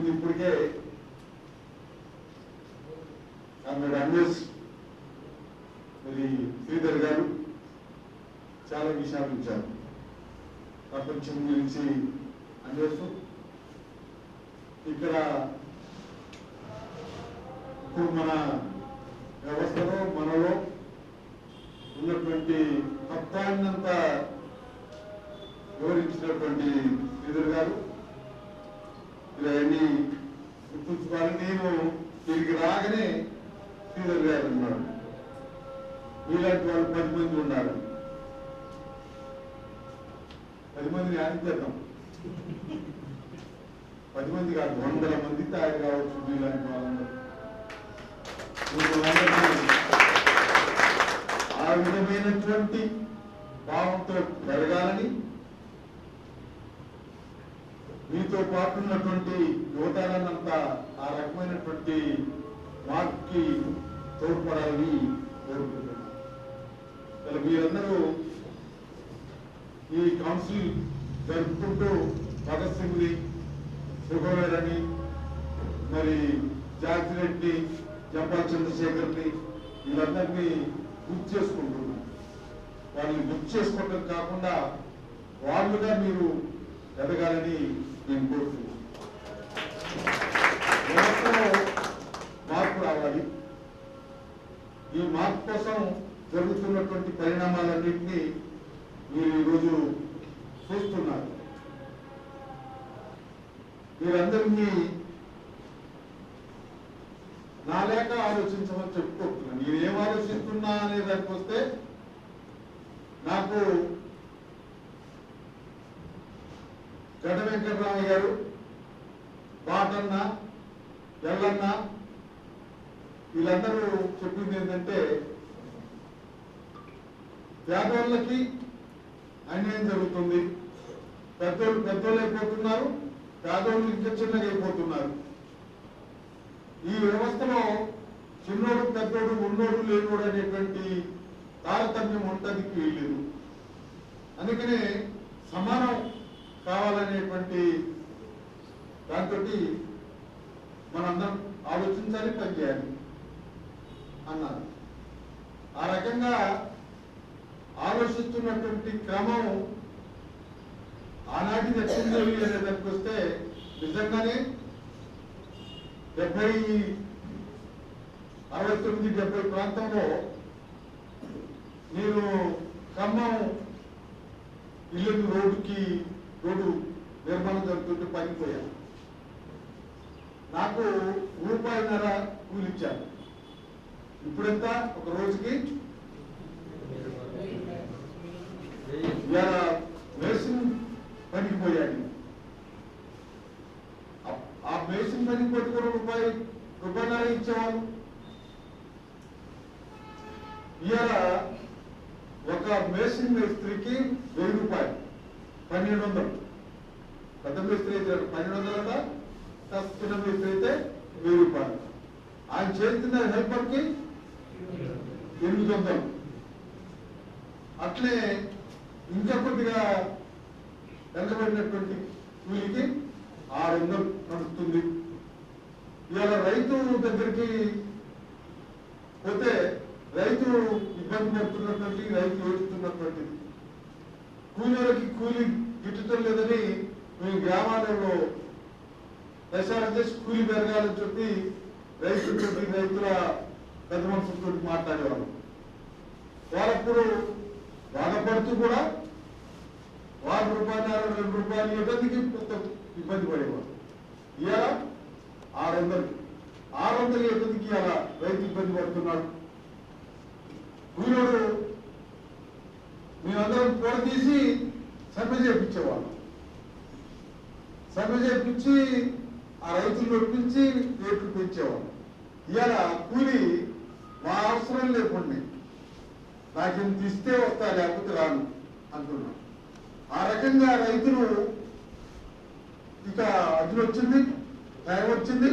ముందు ఇప్పటికే ఆమె రమేష్ మరి శ్రీధర్ గారు చాలా విషయాలు ఇచ్చారు ప్రపంచం గురించి అన్వేషు ఇక్కడ ఇప్పుడు మన వ్యవస్థలో మనలో ఉన్నటువంటి తత్వాన్నంతా వివరించినటువంటి శ్రీధర్ గారు. ఇవన్నీ గుర్తుంచుకోవాలి నేను తిరిగి రాగానే శ్రీధర్ గారు ఉన్నారు. మీలాంటి వాళ్ళు పది మంది ఉన్నారు. పది మందిని ఆడించేద్దాం పది మంది కాదు వందల మంది తయారు కావచ్చు మీలాంటి వాళ్ళందరూ. ఆ విధమైనటువంటి భావంతో పెరగాలని మీతో పాటు ఉన్నటువంటి యువతలనంతా ఆ రకమైనటువంటి మార్పుకి తోడ్పడాలని కోరుకుంటున్నాను. మీరందరూ ఈ కౌన్సిల్ జరుపుకుంటూ భగత్ సింగ్ని సుఖవేరని మరి జాతి రెడ్డి జంపాల్ చంద్రశేఖర్ని వీళ్ళందరినీ గుర్తు చేసుకుంటున్నాం వాళ్ళని గుర్తు చేసుకోవటం కాకుండా వాళ్ళుగా మీరు ఎదగాలని నేను కోరుతున్నాను మార్పు రావాలి ఈ మార్పు కోసం జరుగుతున్నటువంటి పరిణామాలన్నింటినీ మీరు ఈరోజు చూస్తున్నారు. మీరందరినీ నా లేక ఆలోచించమని చెప్పుకుంటున్నాను. నేను ఏం ఆలోచిస్తున్నా అనే దానికి వస్తే నాకు గడ్డ వెంకటరామయ్య గారు బాటన్న ఎల్లన్న వీళ్ళందరూ చెప్పింది ఏంటంటే పేదోళ్ళకి అన్యాయం జరుగుతుంది. పెద్దోళ్ళు పెద్దోళ్ళు అయిపోతున్నారు పేదోళ్ళు ఇంకా చిన్నగా అయిపోతున్నారు. ఈ వ్యవస్థలో చిన్నోడు పెద్దోడు ఉన్నోడు లేనోడు అనేటువంటి తారతమ్యం ఉండడానికి వీల్లేదు. అందుకనే సమానం కావాలనేటువంటి దాంతో మనందరం ఆలోచించాలి పనిచేయాలి అన్నారు. ఆ రకంగా ఆలోచిస్తున్నటువంటి క్రమం ఆనాటి దక్షిణదేవి అనే దానికి వస్తే నిజంగానే డెబ్బై అరవై తొమ్మిది డెబ్బై ప్రాంతంలో నేను ఖమ్మం ఇల్లు రోడ్డుకి రోడ్డు నిర్మాణం జరుగుతుంటే పనిపోయాను నాకు రూపాయిన్నర కూలిచ్చాను ఇప్పుడెంత? ఒక రోజుకి? మేసిన్ పనికి పోయాడు ఆ- మేసిన్ పనికి పట్టుకుని రూపాయి రూపాయిన్నర ఇచ్చేవాళ్ళు. ఇవాళ ఒక మేసిన్ మేస్త్రికి వెయ్యి రూపాయలు. పన్నెండు వందలు పెద్ద మేస్త్రి అయితే పన్నెండు వందలట కాస్త చిన్న మేస్త్రి అయితే వెయ్యి రూపాయలు. ఆయన చేస్తున్న హెల్పర్కి ఎనిమిది వందలు అట్లే ఇంకా కొద్దిగా వెనకబడినటువంటి కూలికి ఆరు వందలు నడుస్తుంది. ఇవాళ రైతు దగ్గరికి పోతే రైతు ఇబ్బంది పడుతున్నటువంటి రైతు ఏడుతున్నటువంటిది కూలీలకి కూలి గిట్టడం లేదని మేము గ్రామాలలో ప్రచారం చేసి కూలి పెరగాలని చెప్పి రైతులతో రైతుల పెద్ద మనుషులతో మాట్లాడేవాళ్ళం. వాళ్ళప్పుడు బాధపడుతూ కూడా వారు రూపాయలు రెండు రూపాయలు ఇబ్బందికి కొంత ఇబ్బంది పడేవారు ఇవాళ ఆరు వందలు. ఆరు వందలు ఇబ్బందికి ఇవాళ రైతు ఇబ్బంది పడుతున్నాడు. కూలోడు మేమందరం కూడ తీసి సమ్మె చేయించేవాళ్ళం. సమ్మె చేయించి ఆ రైతులు ఒప్పించి రేట్లు పెంచేవాళ్ళం. ఇవాళ కూలి మా అవసరం లేకుండా. నాకు ఇంత ఇస్తే వస్తా లేకపోతే రాను అంటున్నాం. ఆ రకంగా రైతులు ఇక అదులు వచ్చింది టైం వచ్చింది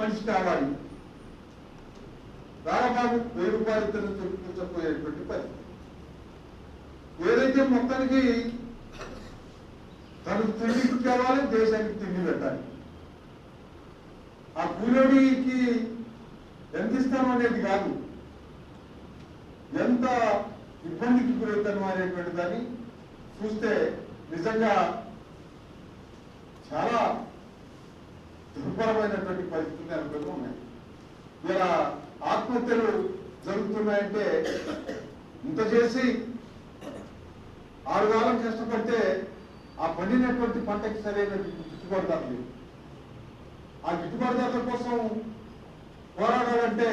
మనిషి కావాలి. రామబాబు వెయ్యి రూపాయలు ఇతను పరిస్థితి. ఏదైతే మొత్తానికి తనకు తిండికి కావాలి దేశానికి తిండి పెట్టాలి. ఆ కూలోడికి ఎంత ఇస్తామనేది అనేది కాదు. ఎంత ఇబ్బందికి గురవుతాను అనేటువంటి దాన్ని చూస్తే నిజంగా చాలా దుర్భరమైనటువంటి పరిస్థితులు అనుకుంటూ ఉన్నాయి. ఇలా ఆత్మహత్యలు జరుగుతున్నాయంటే ఇంత చేసి ఆరు కాలం కష్టపడితే ఆ పండినటువంటి పంటకి సరైన గిట్టుబాటు ధర ఆ గిట్టుబాటు ధరల కోసం పోరాడాలంటే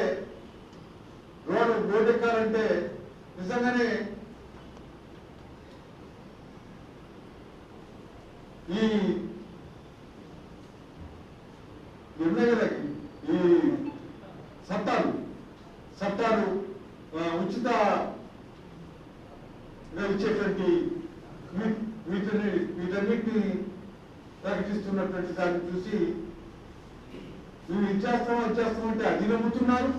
రోడ్డు రోడ్డు ఎక్కాలంటే నిజంగానే ఈ ఎమ్మెల్యేలకి ఈ చట్టాలు చట్టాలు ఆ, ఉచిత గా ఇచ్చేటువంటి వీ- వీటిని వీటన్నిటిని ప్రకటిస్తున్నటువంటి దాన్ని చూసి మేము వచ్చేస్తామంటే అది నమ్ముతున్నారు.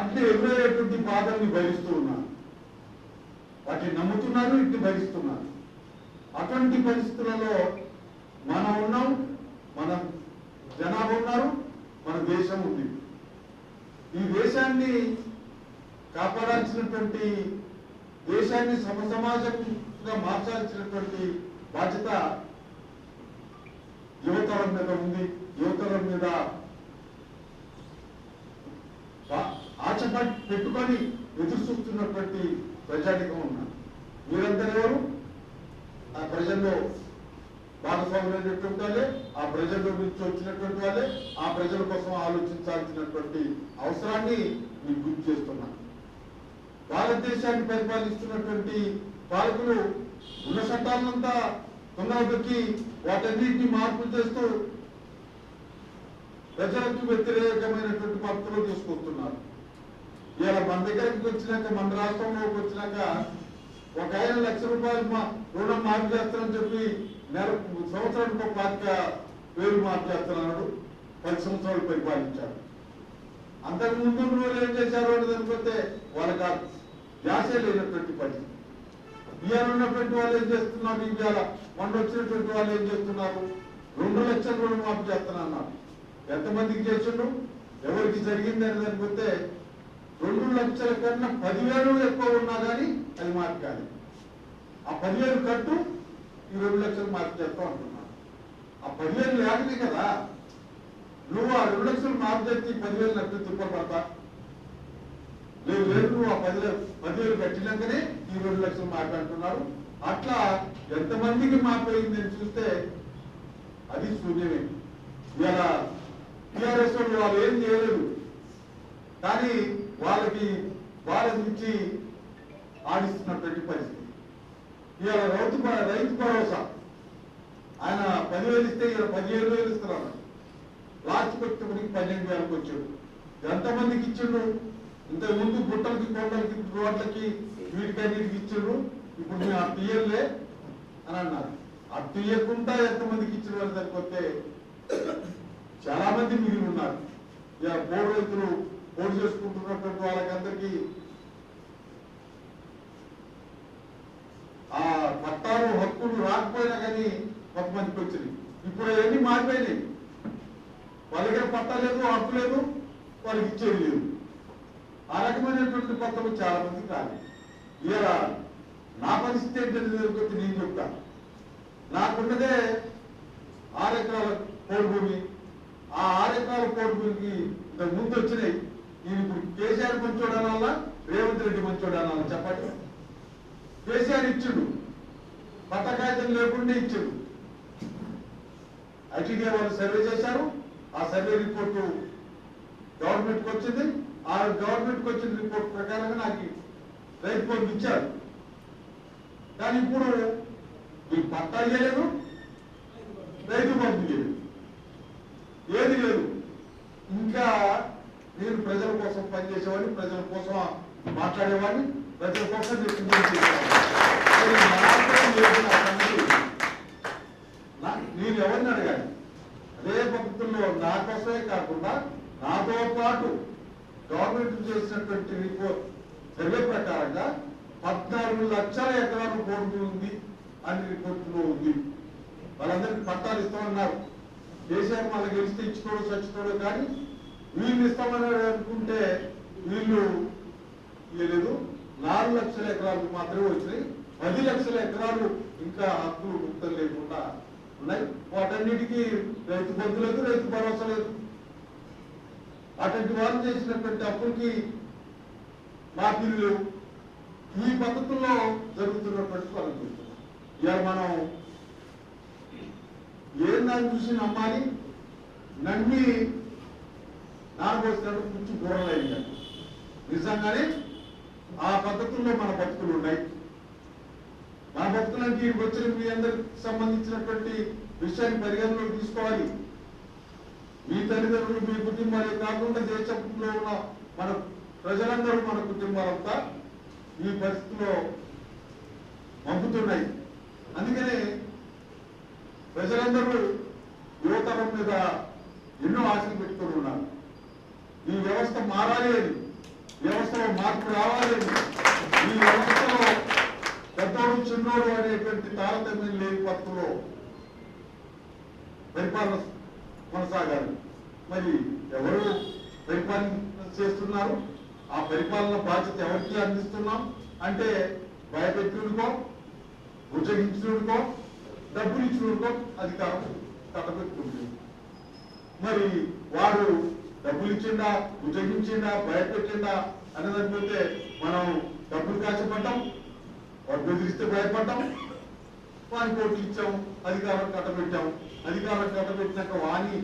అంటే ఎదురయ్యేటువంటి బాధల్ని భరిస్తూ ఉన్నారు. వాటిని నమ్ముతున్నారు ఇటు భరిస్తున్నారు. అటువంటి పరిస్థితులలో మనం ఉన్నాం మన జనాభా ఉన్నారు మన దేశం ఉంది. ఈ దేశాన్ని కాపాడాల్సినటువంటి దేశాన్ని సమసమాజంగా మార్చాల్సినటువంటి బాధ్యత యువతరం మీద ఉంది. యువకుల మీద ఆ- పెట్టుకొని ఎదురు చూస్తున్నటువంటి ప్రజానికం ఉన్నారు మీరందరూ ఎవరు? ఆ ప్రజల్లో భాగస్వాములైనటువంటి వాళ్ళే ఆ ప్రజల్లో నుంచి వచ్చినటువంటి వాళ్ళే ఆ ప్రజల కోసం ఆలోచించాల్సినటువంటి అవసరాన్ని మీకు గుర్తు చేస్తున్నాను భారతదేశాన్ని పరిపాలిస్తున్నటువంటి పాలకులు ఉన్న చట్టాలంతా తుంగలకి వాటన్నిటిని మార్పులు చేస్తూ ప్రజలకు వ్యతిరేకమైనటువంటి పద్ధతిలో తీసుకొస్తున్నారు. ఇలా మన దగ్గరికి వచ్చినాక మన రాష్ట్రంలోకి వచ్చినాక ఒక ఆయన లక్ష రూపాయలు మా రుణం మాఫీ చేస్తానని చెప్పి నెల సంవత్సరానికి ఒక పాతిక వేలు మాఫీ చేస్తున్నాడు. పది సంవత్సరాలు పరిపాలించాడు. అంతకు ముందు రోజులు ఏం చేశారు అని అనుకుంటే వాళ్ళకి ఆ ధ్యాసే లేనటువంటి పరిస్థితి ఇవాళ ఉన్నటువంటి వాళ్ళు ఏం చేస్తున్నారు? ఇవాళ మొన్న వచ్చినటువంటి వాళ్ళు ఏం చేస్తున్నారు? రెండు లక్షల రుణం మార్పు చేస్తున్నారు ఎంతమందికి చేసిండు? ఎవరికి జరిగింది అని అనుకుంటే రెండు లక్షల కన్నా పదివేలు ఎక్కువ ఉన్నా కానీ అది మాఫీ కాదు. ఆ పదివేలు కట్టు ఈ రెండు లక్షలు మాఫీ చేస్తాం అంటున్నాను ఆ పదివేలు లేకనే కదా. నువ్వు ఆ రెండు లక్షలు మాఫీ చేస్తే ఈ పదివేలు నట్టు తిప్పబడతా? లేదు లేదు నువ్వు ఆ పదివేలు పదివేలు కట్టినాకనే ఈ రెండు లక్షలు మాట్లాడుతున్నారు అట్లా ఎంతమందికి మాపోయింది అని చూస్తే అది శూన్యమే. ఇలా టిఆర్ఎస్ వాళ్ళు వాళ్ళు ఏం చేయలేదు. కానీ వాళ్ళకి వాళ్ళ నుంచి ఆడిస్తున్నటువంటి పరిస్థితి. ఇవాళ రైతు రైతు భరోసా. ఆయన పదివేలు ఇస్తే ఇలా పదిహేను వేలు ఇస్తున్నారు లాస్ట్ పెట్టుబడికి పన్నెండు వేలకు వచ్చాడు. ఎంతమందికి ఇచ్చిండు ఇంతకు ముందు గుట్టలకి కొండలకి రోడ్లకి వీటికన్నిటికి ఇచ్చిండ్రు. ఇప్పుడు మేము ఆ ఇయ్యలే అని అన్నారు. ఆ తీయకుండా ఎంతమందికి ఇచ్చిన వాళ్ళు సరిపోతే చాలా మంది మిగిలి ఉన్నారు. ఇక పోడు రైతులు పోటీ చేసుకుంటున్నటువంటి వాళ్ళకందరికీ ఆ పట్టాలు హక్కులు రాకపోయినా కానీ కొంతమందికి వచ్చింది ఇప్పుడు అవన్నీ మారిపోయినాయి. వాళ్ళ దగ్గర పట్టా లేదు హక్కు లేదు వాళ్ళకి ఇచ్చేది లేదు. ఆ రకమైనటువంటి పక్కలు చాలా మంది కాదు ఇలా నా పరిస్థితి ఏంటంటే నేను చెప్తాను. నాకున్నదే ఆరు ఎకరాల కోడి భూమి ఆ ఆరు ఎకరాల ఇంతకు ముందు వచ్చినాయి. నేను ఇప్పుడు కేసీఆర్ మంచోడు అనాలా? రేవంత్ రెడ్డి మంచోడు అనాలా? చెప్పండి. కేసీఆర్ ఇచ్చిండు. పట్ట కాగితం లేకుండా ఇచ్చిండు. ఐటీడీ వాళ్ళు సర్వే చేశారు. ఆ సర్వే రిపోర్టు గవర్నమెంట్కి వచ్చింది. ఆ గవర్నమెంట్కి వచ్చిన రిపోర్ట్ ప్రకారంగా నాకు రైతు బంధు ఇచ్చారు. కానీ ఇప్పుడు మీకు పట్టా చేయలేదు రైతు బంధు చేయలేదు ఏది లేదు. ఇంకా నేను ప్రజల కోసం పనిచేసేవాడిని ప్రజల కోసం మాట్లాడేవాడిని ప్రజల కోసం నేను లేదు నేను ఎవరిని అడగాలి? అదే భక్తుల్లో నా కోసమే కాకుండా నాతో పాటు గవర్నమెంట్ చేసినటువంటి రిపోర్ట్ సర్వే ప్రకారంగా పద్నాలుగు లక్షల ఎకరాలు పోటీ ఉంది అని రిపోర్టులో ఉంది. వాళ్ళందరికీ పట్టాలు ఇస్తామన్నారు. కేసీఆర్ మళ్ళీ గెలిస్తే ఇచ్చుకోడు చచ్చుకోడు కానీ వీళ్ళు ఇస్తామని అనుకుంటే వీళ్ళు ఇవ్వలేదు నాలుగు లక్షల ఎకరాలు మాత్రమే వచ్చినాయి. పది లక్షల ఎకరాలు ఇంకా హక్కులు ముక్తం లేకుండా ఉన్నాయి. వాటన్నిటికీ రైతు బంధు లేదు రైతు భరోసా లేదు. అటువంటి వాళ్ళు చేసినటువంటి అప్పులకి మాఫీలు లేవు. ఈ పద్ధతుల్లో జరుగుతున్నటువంటి పనులు చూస్తున్నాం ఇవాళ మనం ఏందని చూసి నమ్మాలి? నమ్మి నాలుగోసినట్టు కొంచెం గోడలైంది నిజంగానే ఆ పద్ధతుల్లో మన బతుకులు ఉన్నాయి. మన బతుకులకి వచ్చిన మీ అందరికి సంబంధించినటువంటి విషయాన్ని పరిగణలోకి తీసుకోవాలి. మీ తల్లిదండ్రులు మీ కుటుంబాలే కాకుండా దేశంలో ఉన్న మన ప్రజలందరూ మన కుటుంబాలంతా ఈ పరిస్థితిలో పంపుతున్నాయి అందుకనే ప్రజలందరూ యువతరం మీద ఎన్నో ఆశలు పెట్టుకుని ఉన్నారు. ఈ వ్యవస్థ మారాలి అని వ్యవస్థలో మార్పు రావాలి అని ఈ వ్యవస్థలో పెద్దోడు చిన్నోడు అనేటువంటి తారతమ్యం లేని పద్ధతిలో పరిపాలన కొనసాగాలి. మరి ఎవరు పరిపాలన చేస్తున్నారు? ఆ పరిపాలన బాధ్యత ఎవరికి అందిస్తున్నాం? అంటే భయపెట్టుకో ఉజ్జగించుకో డబ్బులు ఇచ్చినకో అధికారం కట్టబెట్టుకుంటుంది మరి వారు డబ్బులు ఇచ్చిండా ఉద్యోగించిందా భయపెట్టిందా అని మనం డబ్బులు కాచపడ్డాం వాడు బెదిరిస్తే భయపడ్డాం వాని కోట్లు ఇచ్చాం అధికారం కట్టబెట్టాం. అధికారం కట్టబెట్టినాక వాణి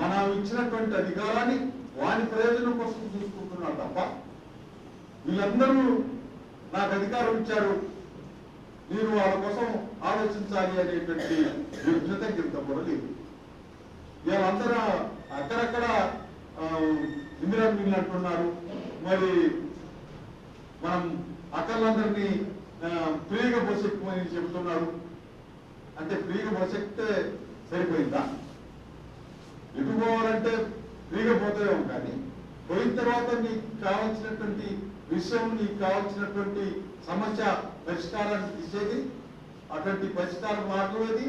మనం ఇచ్చినటువంటి అధికారాన్ని వాని ప్రయోజనం కోసం చూసుకుంటున్నారు తప్ప వీళ్ళందరూ నాకు అధికారం ఇచ్చారు నేను వాళ్ళ కోసం ఆలోచించాలి అనేటువంటి విజ్ఞత ఇంత కూడా లేదు వీళ్ళందరూ అక్కడక్కడ ఆ, ఇందిరా మిల్లు అంటున్నారు. మరి మనం అక్కలందరినీ ఫ్రీగా బస్సు చెబుతున్నారు. అంటే ఫ్రీగా బస్సు సరిపోయిందా? ఎటు పోవాలంటే ఫ్రీగా పోతాయేమో కానీ పోయిన తర్వాత నీకు కావాల్సినటువంటి విషయం నీకు కావాల్సినటువంటి సమస్య పరిష్కారాన్ని తీసేది అటువంటి పరిష్కారం మార్గం ఏది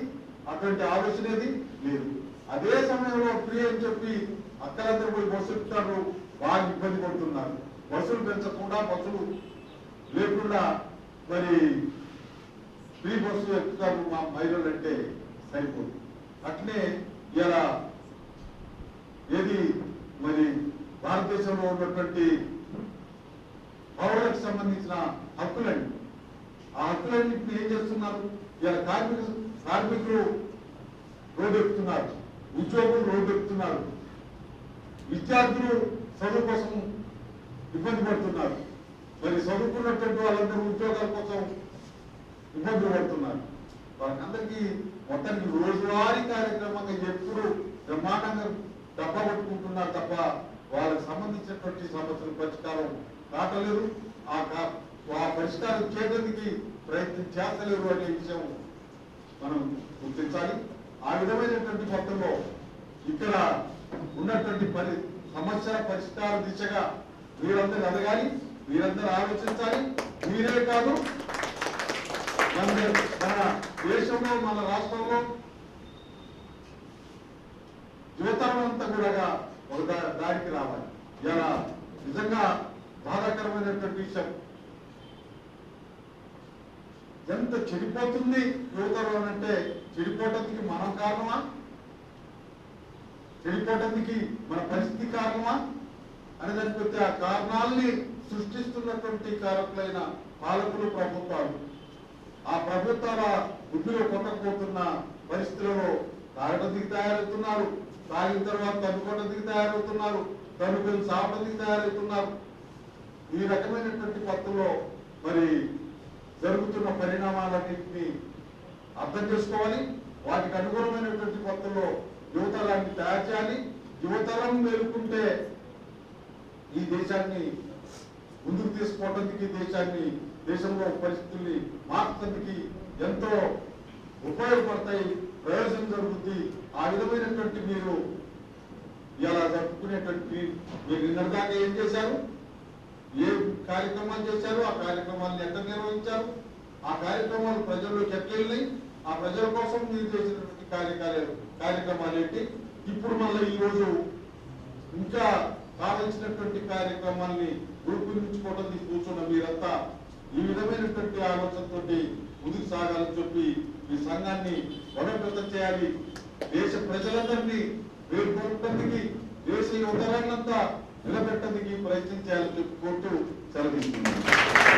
అటువంటి ఆలోచన ఏది లేదు. అదే సమయంలో ఫ్రీ అని చెప్పి అక్కలందరూ పోయి బస్సు ఎక్కుతారు బాగా ఇబ్బంది పడుతున్నారు. బస్సులు పెంచకుండా బస్సులు లేకుండా మరి ఫ్రీ బస్సు ఎక్కుతారు మా మహిళలు అంటే సరిపోదు. అట్లే ఇలా ఏది మరి భారతదేశంలో ఉన్నటువంటి పౌరులకు సంబంధించిన హక్కులండి. ఆ హక్కులన్నింటినీ ఏం చేస్తున్నారు? ఇలా కార్మిక కార్మికులు రోడ్డు ఎక్కుతున్నారు ఉద్యోగులు రోడ్డు ఎక్కుతున్నారు విద్యార్థులు చదువు కోసం ఇబ్బంది పడుతున్నారు. మరి చదువుకున్నటువంటి వాళ్ళందరూ ఉద్యోగాల కోసం ఇబ్బందులు పడుతున్నారు. వాళ్ళందరికీ మొత్తానికి రోజువారీ కార్యక్రమంగా ఎప్పుడు బ్రహ్మాండంగా డబ్బ కొట్టుకుంటున్నారు తప్ప వాళ్ళకి సంబంధించినటువంటి సమస్యలు పరిష్కారం కాటలేదు ఆ కా- ఆ పరిష్కారం చేయడానికి ప్రయత్నం చేస్తలేరు అనే విషయం మనం గుర్తించాలి. ఆ విధమైనటువంటి మొత్తంలో ఇక్కడ ఉన్నటువంటి పరి సమస్యల పరిష్కార దిశగా మీరందరూ ఎదగాలి మీరందరూ ఆలోచించాలి. మీరే కాదు మన మన దేశంలో మన రాష్ట్రంలో యువతరం అంతా కూడా ఒక దారికి రావాలి. ఇలా నిజంగా బాధాకరమైనటువంటి విషయం ఎంత చెడిపోతుంది యువతరం అంటే చెడిపోవటానికి మనం కారణమా? చెడిపోవటానికి మన పరిస్థితి కారణమా? అని దానిపోతే ఆ కారణాలని సృష్టిస్తున్నటువంటి కారకులైన పాలకులు ప్రభుత్వాలు. ఆ ప్రభుత్వాల బుద్ధిలో కొట్టకపోతున్న పరిస్థితులలో తాగడానికి తయారవుతున్నారు. తాగిన తర్వాత తనుకోవడానికి తయారవుతున్నారు. తనుకొని సాపడానికి తయారవుతున్నారు. ఈ రకమైనటువంటి పద్ధతిలో మరి జరుగుతున్న పరిణామాలన్నింటినీ అర్థం చేసుకోవాలి. వాటికి అనుగుణమైనటువంటి కొత్తలో యువతరాన్ని తయారు చేయాలి. యువతరం మేలుకుంటే ఈ దేశాన్ని ముందుకు తీసుకోవడానికి దేశాన్ని దేశంలో పరిస్థితుల్ని మార్చడానికి ఎంతో ఉపయోగపడతాయి. ప్రయోజనం జరుగుతుంది ఆ విధమైనటువంటి మీరు ఇలా జరుపుకునేటువంటి మీరు నిర్ణయాన్ని ఏం చేశారు? ఏ కార్యక్రమాలు చేశారు? ఆ కార్యక్రమాలను ఎక్కడ నిర్వహించారు? ఆ కార్యక్రమాలు ప్రజల్లోకి ఎట్లా వెళ్ళినాయి ఆ ప్రజల కోసం మీరు చేసినటువంటి కార్యక్రమాలు ఏంటి? ఇప్పుడు మళ్ళీ ఈ రోజు ఇంకా కావలసినటువంటి కార్యక్రమాల్ని రూపొందించుకోవడానికి కూర్చున్న మీరంతా ఈ విధమైనటువంటి ఆలోచనతోటి ముందుకు సాగాలని చెప్పి ఈ సంఘాన్ని బలోపేతం చేయాలి. దేశ ప్రజలందరినీ వేరుకోవటానికి దేశ యువతరాలంతా నిలబెట్టడానికి ప్రయత్నించాలని చెప్పి కోరుతూ సెలవిస్తున్నాను.